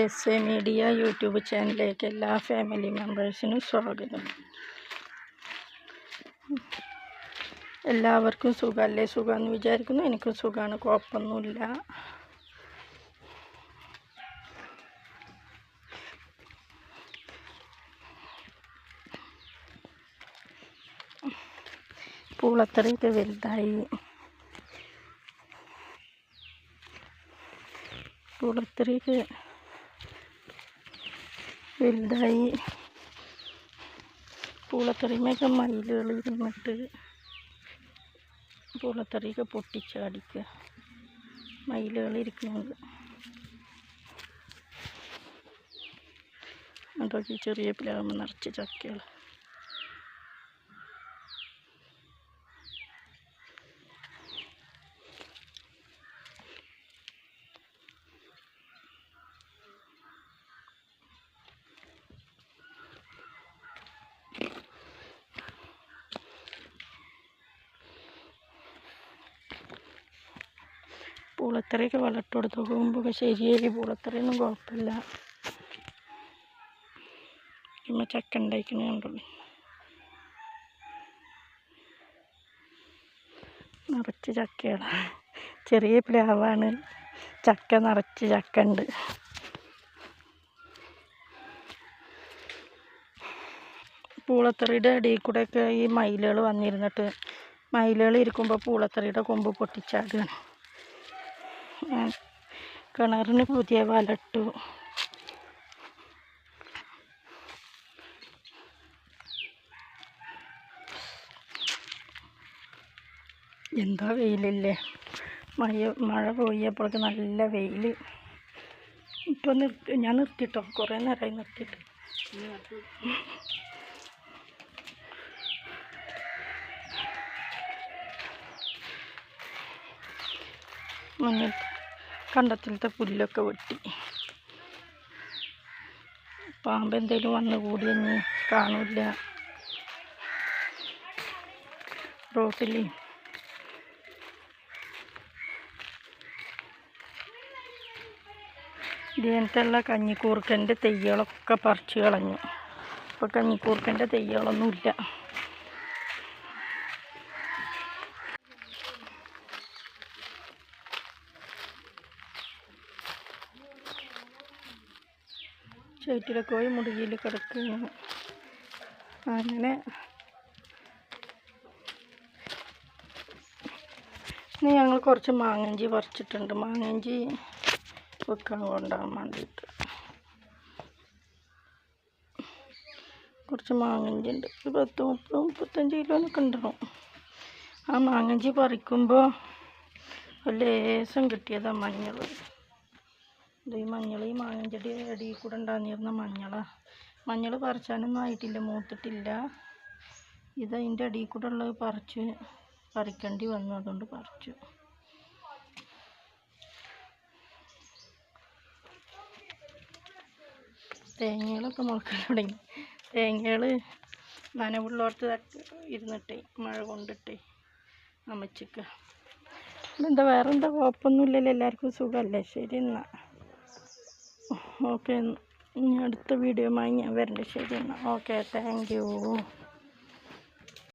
S A media YouTube ചാനലിലേക്ക് എല്ലാ family മെമ്പേഴ്സിനും സ്വാഗതം. എല്ലാവർക്കും സുഖമല്ലേ? സുഖമെന്ന് വിചാരിക്കുന്നു. എനിക്കും സുഖമാണ്. കുഴപ്പമൊന്നുമില്ല. പൂളത്തറയൊക്കെ വലുതായി. പൂളത്തറയൊക്കെ വലുതായി. പൂളത്തറിമയൊക്കെ മയിലുകൾ ഇരുന്നിട്ട് പൂളത്തറിയൊക്കെ പൊട്ടിച്ചാടിക്കുക മയിലുകൾ ഇരിക്കുന്നുണ്ട് അതൊക്കെ ചെറിയ പ്ലാവ് നിറച്ച് ചക്കകൾ പൂളത്തറയൊക്കെ വളർത്തി കൊടുത്ത് നോക്കുമ്പോൾ ശരിയായി പൂളത്തറയൊന്നും കുഴപ്പമില്ല. പിന്നെ ചക്ക ഉണ്ടായിക്കണ കണ്ടുള്ളൂ നിറച്ച് ചക്കയാണ്. ചെറിയ പ്ലാവാണ്. ചക്ക നിറച്ച് ചക്ക ഉണ്ട് പൂളത്തറിയുടെ അടിയിൽ കൂടെയൊക്കെ ഈ മയിലുകൾ വന്നിരുന്നിട്ട് മയിലുകൾ ഇരിക്കുമ്പോൾ പൂളത്തറിയുടെ കൊമ്പ് പൊട്ടിച്ചാടുകയാണ്. കിണറിന് പുതിയ വലട്ടു. എന്താ വെയിലല്ലേ? മഴ മഴ പോയപ്പോഴേക്ക് നല്ല വെയിൽ ഇപ്പം നിർത്തി ഞാൻ നിർത്തിട്ടോ? കുറേ നേരമായി നിർത്തിയിട്ട്. മുന്നിൽ കണ്ടത്തിലത്തെ പുല്ലൊക്കെ വെട്ടി. പാമ്പ് എന്തേലും വന്ന് കൂടിയെന്ന് കാണില്ല. റോട്ടിൽ ഇതിനകത്തുള്ള കഞ്ഞിക്കൂർക്കന്റെ തെയ്യകളൊക്കെ പറിച്ചു കളഞ്ഞു. ഇപ്പോൾ കഞ്ഞിക്കൂർക്കന്റെ തെയ്യകളൊന്നുമില്ല. ചേറ്റിലൊക്കെ പോയി മുടുകിയിൽ കിടക്കുന്നു അങ്ങനെ. ഇനി ഞങ്ങൾ കുറച്ച് മാങ്ങഞ്ചി പറിച്ചിട്ടുണ്ട്. മാങ്ങഞ്ചി വെക്കാൻ കൊണ്ടാകാൻ വേണ്ടിയിട്ട്. കുറച്ച് മാങ്ങഞ്ചി ഉണ്ട്. ഒരു പത്ത് മുപ്പത് മുപ്പത്തഞ്ച് കിലോനൊക്കെ ഉണ്ടാവും. ആ മാങ്ങഞ്ചി പറിക്കുമ്പോൾ ലേശം കിട്ടിയതാണ് മഞ്ഞൾ. ഈ മഞ്ഞൾ ഈ മാങ്ങഞ്ചെടി അടിയിൽ കൂടെ ഉണ്ടാകുന്നിരുന്ന മഞ്ഞളാണ് മഞ്ഞൾ പറിച്ചാനൊന്നും ആയിട്ടില്ല മൂത്തിട്ടില്ല. ഇത് അതിന്റെ അടിയിൽ കൂടെ ഉള്ളത് പറിച്ച് പറിക്കേണ്ടി വന്നു അതുകൊണ്ട് പറിച്ചു. തേങ്ങകളൊക്കെ മുളക്കാൻ തുടങ്ങി. തേങ്ങകൾ നനവുള്ളോർത്ത് ഇരുന്നിട്ടേ മഴ കൊണ്ടിട്ടേ അമ്മച്ചിക്ക്. എന്താ വേറെന്താ? കുഴപ്പമൊന്നുമില്ലല്ലോ. എല്ലാവർക്കും സുഖമല്ലേ? ശരി എന്നാൽ ഓക്കെ ഇനി അടുത്ത വീഡിയോയുമായി ഞാൻ വരണ്ട്. ശരി എന്നാൽ. Okay thank you.